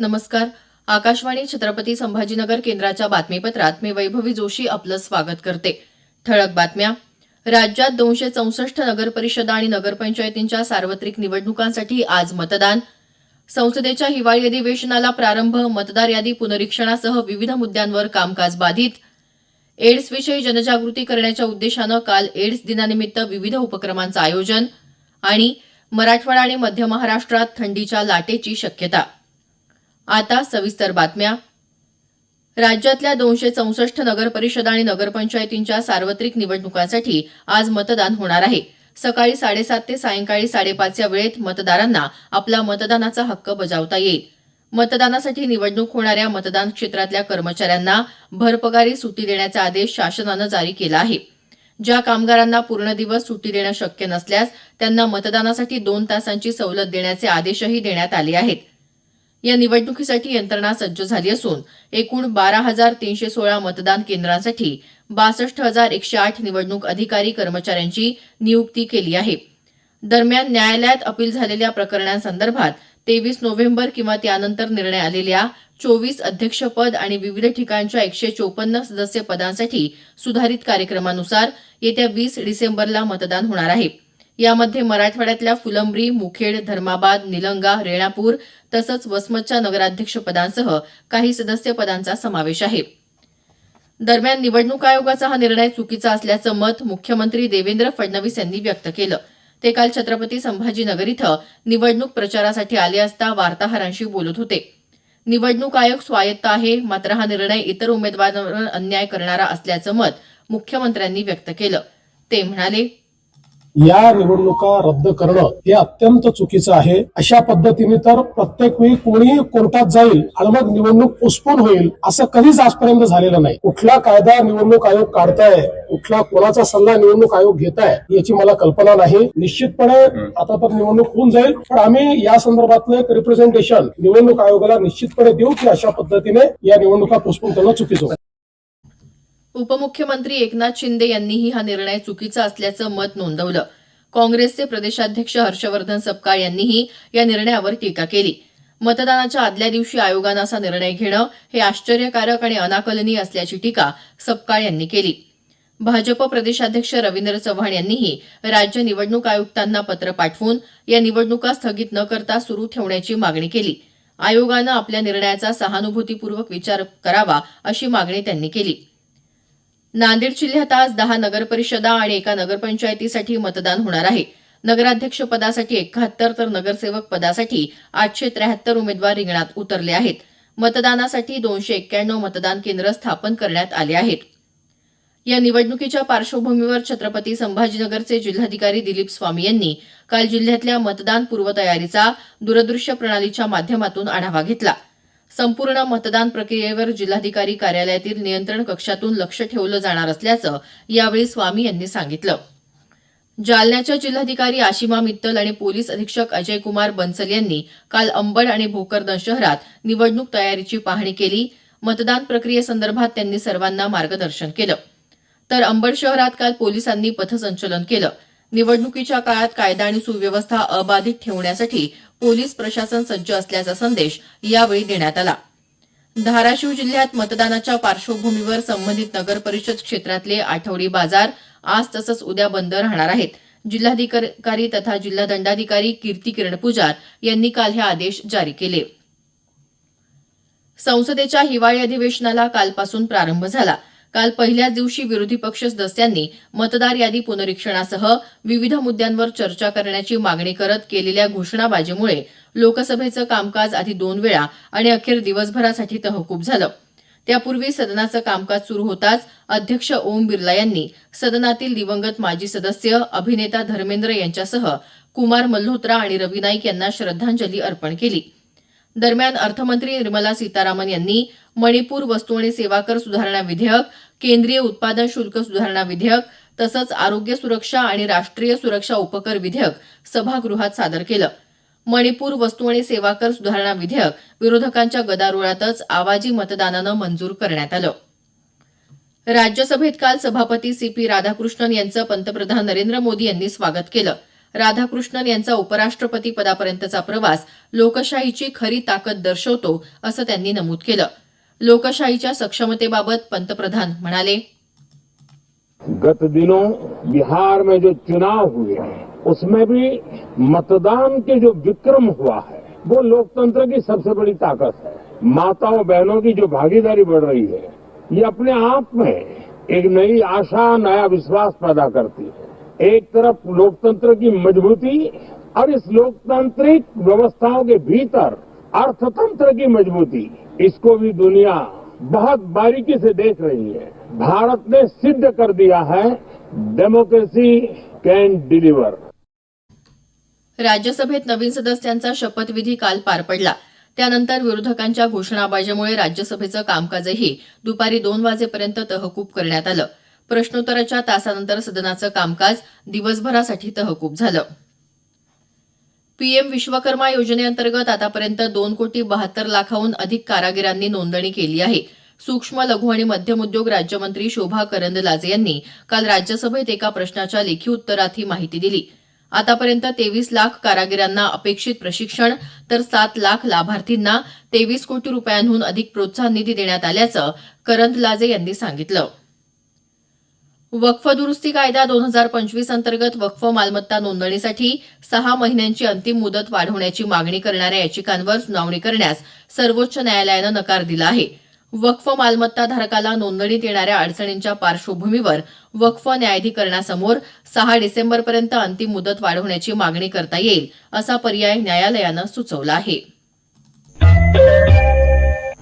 नमस्कार. आकाशवाणी छत्रपती संभाजीनगर केंद्राच्या बातमीपत्रात मी वैभवी जोशी आपलं स्वागत करते. ठळक बातम्या. राज्यात दोनशे चौसष्ट नगरपरिषदा आणि नगरपंचायतींच्या सार्वत्रिक निवडणुकांसाठी आज मतदान. संसदेच्या हिवाळी अधिवेशनाला प्रारंभ मतदार यादी पुनरीक्षणासह विविध मुद्द्यांवर कामकाज बाधित. एड्सविषयी जनजागृती करण्याच्या उद्देशानं काल एड्स दिनानिमित्त विविध उपक्रमांचं आयोजन आणि मराठवाडा आणि मध्य महाराष्ट्रात थंडीच्या लाटेची शक्यता. आता सविस्तर बातम्या. राज्यातल्या दोनशे चौसष्ट नगरपरिषदा आणि नगरपंचायतींच्या सार्वत्रिक निवडणुकांसाठी आज मतदान होणार आहे. सकाळी साडेसात ते सायंकाळी साडेपाच या वेळेत मतदारांना आपला मतदानाचा हक्क बजावता येईल. मतदानासाठी निवडणूक होणाऱ्या मतदान क्षेत्रातल्या कर्मचाऱ्यांना भरपगारी सुट्टी देण्याचा आदेश शासनानं जारी केला आहे. ज्या कामगारांना पूर्ण दिवस सुट्टी देणं शक्य नसल्यास त्यांना मतदानासाठी दोन तासांची सवलत देण्याचे आदेशही देण्यात आले आहेत. या निवडणुकीसाठी यंत्रणा सज्ज झाली असून एकूण बारा हजार तीनशे सोळा मतदान केंद्रांसाठी बासष्ट हजार एकशे आठ निवडणूक अधिकारी कर्मचाऱ्यांची नियुक्ती केली आहे. दरम्यान न्यायालयात अपील झालेल्या प्रकरणांसंदर्भात तेवीस नोव्हेंबर किंवा त्यानंतर निर्णय आलेल्या चोवीस अध्यक्षपद आणि विविध ठिकाणच्या एकशे चोपन्न सदस्य पदांसाठी सुधारित कार्यक्रमानुसार येत्या वीस डिसेंबरला मतदान होणार आहे. यामध्ये मराठवाड्यातल्या फुलंब्री मुखेड धर्माबाद निलंगा रेणापूर तसंच वसमतच्या नगराध्यक्षपदांसह काही सदस्य पदांचा समावेश आहे. दरम्यान निवडणूक आयोगाचा हा निर्णय चुकीचा असल्याचं मत मुख्यमंत्री देवेंद्र फडणवीस यांनी व्यक्त केलं. ते काल छत्रपती संभाजीनगर इथं निवडणूक प्रचारासाठी आले असता वार्ताहरांशी बोलत होते. निवडणूक आयोग स्वायत्त आहे मात्र हा निर्णय इतर उमेदवारांवर अन्याय करणारा असल्याचं मत मुख्यमंत्र्यांनी व्यक्त केलं. ते म्हणाले या निवडणुका रद्द करणं हे अत्यंत चुकीचं आहे. अशा पद्धतीने तर प्रत्येक वेळी कोणी कोर्टात जाईल आणि मग निवडणूक पोस्टपोन होईल असं कधीच आजपर्यंत झालेलं नाही. कुठला कायदा निवडणूक आयोग काढताय कुठला कोणाचा सल्ला निवडणूक आयोग घेत आहे याची मला कल्पना नाही. निश्चितपणे आता तर निवडणूक होऊन जाईल पण आम्ही या संदर्भातलं एक रिप्रेझेंटेशन निवडणूक आयोगाला निश्चितपणे देऊ की अशा पद्धतीने या निवडणुका पोस्टपोन करणं चुकीचं उपमुख्यमंत्री एकनाथ शिंदे यांनीही हा निर्णय चुकीचा असल्याचं मत नोंदवलं. काँग्रेसचे प्रदेशाध्यक्ष हर्षवर्धन सपकाळ यांनीही या निर्णयावर टीका केली. मतदानाच्या आदल्या दिवशी आयोगानं असा निर्णय घेणं हे आश्चर्यकारक आणि अनाकलनीय असल्याची टीका सपकाळ यांनी केली. भाजप प्रदेशाध्यक्ष रवींद्र चव्हाण यांनीही राज्य निवडणूक आयुक्तांना पत्र पाठवून या निवडणुका स्थगित न करता सुरू ठेवण्याची मागणी केली. आयोगानं आपल्या निर्णयाचा सहानुभूतीपूर्वक विचार करावा अशी मागणी त्यांनी केली. नांदेड जिल्ह्यात आज दहा नगरपरिषदा आणि एका नगरपंचायतीसाठी मतदान होणार आहे. नगराध्यक्ष पदासाठी एकाहत्तर तर नगरसेवक पदासाठी आठशे त्र्याहत्तर उमेदवार रिंगणात उतरले आहेत. मतदानासाठी दोनशे एक्क्याण्णव मतदान केंद्र स्थापन करण्यात आले आहेत. या निवडणुकीच्या पार्श्वभूमीवर छत्रपती संभाजीनगरचे जिल्हाधिकारी दिलीप स्वामी यांनी काल जिल्ह्यातल्या मतदान पूर्वतयारीचा दूरदृश्य प्रणालीच्या माध्यमातून आढावा घेतला. संपूर्ण मतदान प्रक्रियेवर जिल्हाधिकारी कार्यालयातील नियंत्रण कक्षातून लक्ष ठेवलं जाणार असल्याचं यावेळी स्वामी यांनी सांगितलं. जालन्याच्या जिल्हाधिकारी आशिमा मित्तल आणि पोलीस अधीक्षक अजय कुमार बन्सल यांनी काल अंबड आणि भोकरदन शहरात निवडणूक तयारीची पाहणी केली. मतदान प्रक्रियेसंदर्भात त्यांनी सर्वांना मार्गदर्शन केलं. तर अंबड शहरात काल पोलिसांनी पथसंचलन केलं. निवडणुकीच्या काळात कायदा आणि सुव्यवस्था अबाधित ठेवण्यासाठी पोलीस प्रशासन सज्ज असल्याचा संदेश यावेळी देण्यात आला. धाराशिव जिल्ह्यात मतदानाच्या पार्श्वभूमीवर संबंधित नगरपरिषद क्षेत्रातले आठवडी बाजार आज तसंच उद्या बंद राहणार आहेत. जिल्हाधिकारी तथा जिल्हा दंडाधिकारी कीर्ती किरण पुजार यांनी काल हे आदेश जारी केले. संसदेच्या हिवाळी अधिवेशनाला कालपासून प्रारंभ झाला. काल पहिल्याच दिवशी विरोधी पक्ष सदस्यांनी मतदार यादी पुनरीक्षणासह विविध मुद्द्यांवर चर्चा करण्याची मागणी करत केलेल्या घोषणाबाजीमुळे लोकसभेचं कामकाज आधी दोन वेळा आणि अखेर दिवसभरासाठी तहकूब झालं. त्यापूर्वी सदनाचं कामकाज सुरू होताच अध्यक्ष ओम बिर्ला यांनी सदनातील दिवंगत माजी सदस्य अभिनेता धर्मेंद्र यांच्यासह कुमार मल्होत्रा आणि रवी नाईक यांना श्रद्धांजली अर्पण केली. दरम्यान अर्थमंत्री निर्मला सीतारामन यांनी मणिपूर वस्तू आणि सेवा कर सुधारणा विधेयक केंद्रीय उत्पादन शुल्क सुधारणा विधेयक तसंच आरोग्य सुरक्षा आणि राष्ट्रीय सुरक्षा उपकर विधेयक सभागृहात सादर केलं. मणिपूर वस्तू आणि सेवा कर सुधारणा विधेयक विरोधकांच्या गदारोळातच आवाजी मतदानानं मंजूर करण्यात आलं. राज्यसभेत काल सभापती सी पी राधाकृष्णन यांचं पंतप्रधान नरेंद्र मोदी यांनी स्वागत केलं. राधाकृष्णन यांचा उपराष्ट्रपती पदापर्यंतचा प्रवास लोकशाहीची खरी ताकद दर्शवतो असं त्यांनी नमूद केलं. लोकशाहीच्या सक्षमतेबाबत पंतप्रधान म्हणाले गत दिनों बिहार में जो चुनाव हुए हैं उसमें भी मतदान के जो विक्रम हुआ है वो लोकतंत्र की सबसे बड़ी ताकत है। माताओं बहनों की जो भागीदारी बढ़ रही है ये अपने आप में एक नई आशा नया विश्वास पैदा करती है। एक तरफ लोकतंत्र की मजबूती और इस लोकतांत्रिक व्यवस्थाओं के भीतर अर्थतंत्र की मजबूती। इसको भी दुनिया बहुत बारीकी से देख रही है। भारत ने सिद्ध कर दिया है डेमोक्रेसी कैन डिलीवर राज्यसभेत नवीन सदस्यांचा शपथविधी काल पार पडला. त्यानंतर विरोधकांच्या घोषणाबाजीमुळे राज्यसभेचं कामकाजही दुपारी दोन वाजेपर्यंत तहकूब करण्यात आलं. प्रश्नोत्तराच्या तासानंतर सदनाचं कामकाज दिवसभरासाठी तहकूब झालं. पीएम विश्वकर्मा योजनेअंतर्गत आतापर्यंत दोन कोटी बहात्तर लाखाहून अधिक कारागिरांनी नोंदणी केली आहे. सूक्ष्म लघु आणि मध्यम उद्योग राज्यमंत्री शोभा करंदलाजे यांनी काल राज्यसभेत एका प्रश्नाच्या लेखी उत्तरात ही माहिती दिली. आतापर्यंत तेवीस लाख कारागिरांना अपेक्षित प्रशिक्षण तर सात लाख लाभार्थींना तेवीस कोटी रुपयांहून अधिक प्रोत्साहन निधी देण्यात आल्याचं करंदलाजे यांनी सांगितलं. वक्फ दुरुस्ती कायदा दोन हजार पंचवीस अंतर्गत वक्फ मालमत्ता नोंदणीसाठी सहा महिन्यांची अंतिम मुदत वाढवण्याची मागणी करणाऱ्या याचिकांवर सुनावणी करण्यास सर्वोच्च न्यायालयानं नकार दिला आहे. वक्फ मालमत्ता धारकाला नोंदणीत येणाऱ्या अडचणींच्या पार्श्वभूमीवर वक्फ न्यायाधिकरणासमोर सहा डिसेंबरपर्यंत अंतिम मुदत वाढवण्याची मागणी करता येईल असा पर्याय न्यायालयानं सुचवला आहे.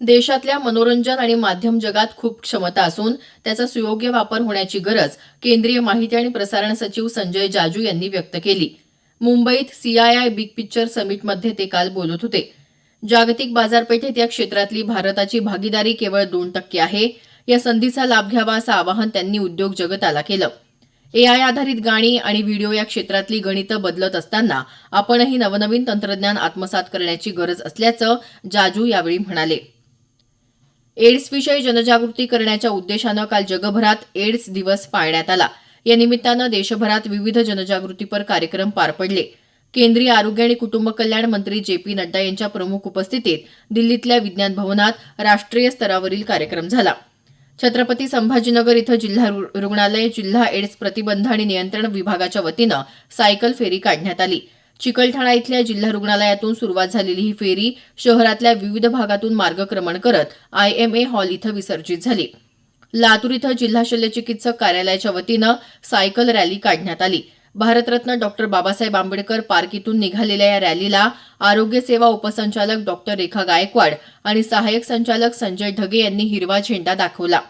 देशातल्या मनोरंजन आणि माध्यम जगात खूप क्षमता असून त्याचा सुयोग्य वापर होण्याची गरज केंद्रीय माहिती आणि प्रसारण सचिव संजय जाजू यांनी व्यक्त केली. मुंबईत सीआयआय बिग पिक्चर समिटमध्ये ते काल बोलत होते. जागतिक बाजारपेठेत या क्षेत्रातली भारताची भागीदारी केवळ दोन टक्के आहे. या संधीचा लाभ घ्यावा असं आवाहन त्यांनी उद्योग जगताला केलं. एआय आधारित गाणी आणि व्हिडिओ या क्षेत्रातली गणितं बदलत असताना आपणही नवनवीन तंत्रज्ञान आत्मसात करण्याची गरज असल्याचं जाजू यावेळी म्हणाले. एड्सविषयी जनजागृती करण्याच्या उद्देशानं काल जगभरात एड्स दिवस पाळण्यात आला. या निमित्तानं देशभरात विविध जनजागृतीपर कार्यक्रम पार पडले. केंद्रीय आरोग्य आणि कुटुंब कल्याण मंत्री जे पी नड्डा यांच्या प्रमुख उपस्थितीत दिल्लीतल्या विज्ञान भवनात राष्ट्रीय स्तरावरील कार्यक्रम झाला. छत्रपती संभाजीनगर इथं जिल्हा रु- रुग्णालय जिल्हा एड्स प्रतिबंध आणि नियंत्रण विभागाच्या वतीनं सायकल फेरी काढण्यात आली. चिकलठाणा इथल्या जिल्हा रुग्णालयातून सुरुवात झालेली ही फेरी शहरातल्या विविध भागातून मार्गक्रमण करत आयएमए हॉल इथं विसर्जित झाली. लातूर इथं जिल्हा शल्यचिकित्सक कार्यालयाच्या वतीनं सायकल रॅली काढण्यात आली. भारतरत्न डॉक्टर बाबासाहेब आंबेडकर पार्क इथून निघालेल्या या रॅलीला आरोग्य सेवा उपसंचालक डॉक्टर रेखा गायकवाड आणि सहाय्यक संचालक संजय ढगे यांनी हिरवा झेंडा दाखवला.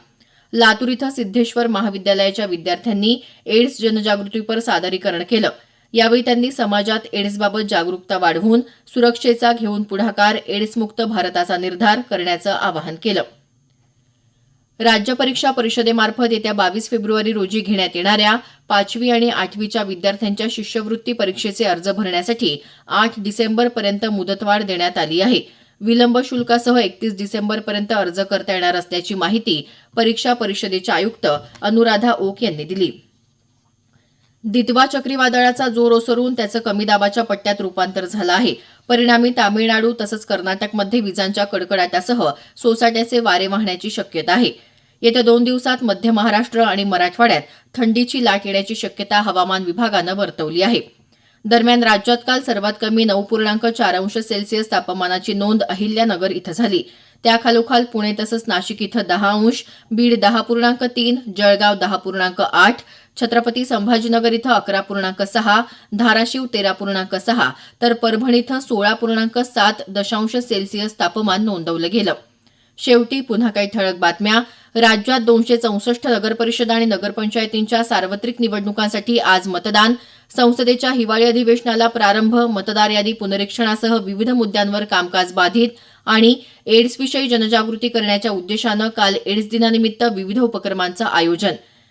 लातूर इथं सिद्धेश्वर महाविद्यालयाच्या विद्यार्थ्यांनी एड्स जनजागृतीपर सादरीकरण केलं. यावेळी त्यांनी समाजात एड्सबाबत जागरूकता वाढवून सुरक्षेचा घेऊन पुढाकार एड्समुक्त भारताचा निर्धार करण्याचं आवाहन केलं. राज्य परीक्षा परिषदेमार्फत येत्या बावीस फेब्रुवारी रोजी घेण्यात येणाऱ्या पाचवी आणि आठवीच्या विद्यार्थ्यांच्या शिष्यवृत्ती परीक्षेचे अर्ज भरण्यासाठी आठ डिसेंबरपर्यंत मुदतवाढ देण्यात आली आहे. विलंब शुल्कासह एकतीस डिसेंबरपर्यंत अर्ज करता येणार असल्याची माहिती परीक्षा परिषदेच्या आयुक्त अनुराधा ओक यांनी दिली. दितवा चक्रीवादळाचा जोर ओसरून त्याचं कमी दाबाच्या पट्ट्यात रूपांतर झालं आहे. परिणामी तामिळनाडू तसंच कर्नाटकमध्ये विजांच्या कडकडाटासह सोसाट्याचे वारे वाहण्याची शक्यता आहे. येत्या दोन दिवसात मध्य महाराष्ट्र आणि मराठवाड्यात थंडीची लाट येण्याची शक्यता हवामान विभागानं वर्तवली आहे. दरम्यान राज्यात काल सर्वात कमी नऊ पूर्णांक चार अंश सेल्सिअस तापमानाची नोंद अहिल्यानगर इथं झाली. त्याखालोखाल पुणे तसंच नाशिक इथं दहा अंश बीड दहा पूर्णांक तीन जळगाव दहा पूर्णांक आठ छत्रपती संभाजीनगर इथं अकरा पूर्णांक सहा धाराशिव तेरा पूर्णांक सहा तर परभणी इथं सोळा पूर्णांक सात दशांश सेल्सिअस तापमान नोंदवलं गेलं. शेवटी पुन्हा काही ठळक बातम्या. राज्यात दोनशे चौसष्ट नगरपरिषद आणि नगरपंचायतींच्या सार्वत्रिक निवडणुकांसाठी आज मतदान. संसदेच्या हिवाळी अधिवेशनाला प्रारंभ. मतदार यादी पुनरीक्षणासह विविध मुद्द्यांवर कामकाज बाधित. आणि एड्सविषयी जनजागृती करण्याच्या उद्देशानं काल एड्स दिनानिमित्त विविध उपक्रमांचं आयोजन.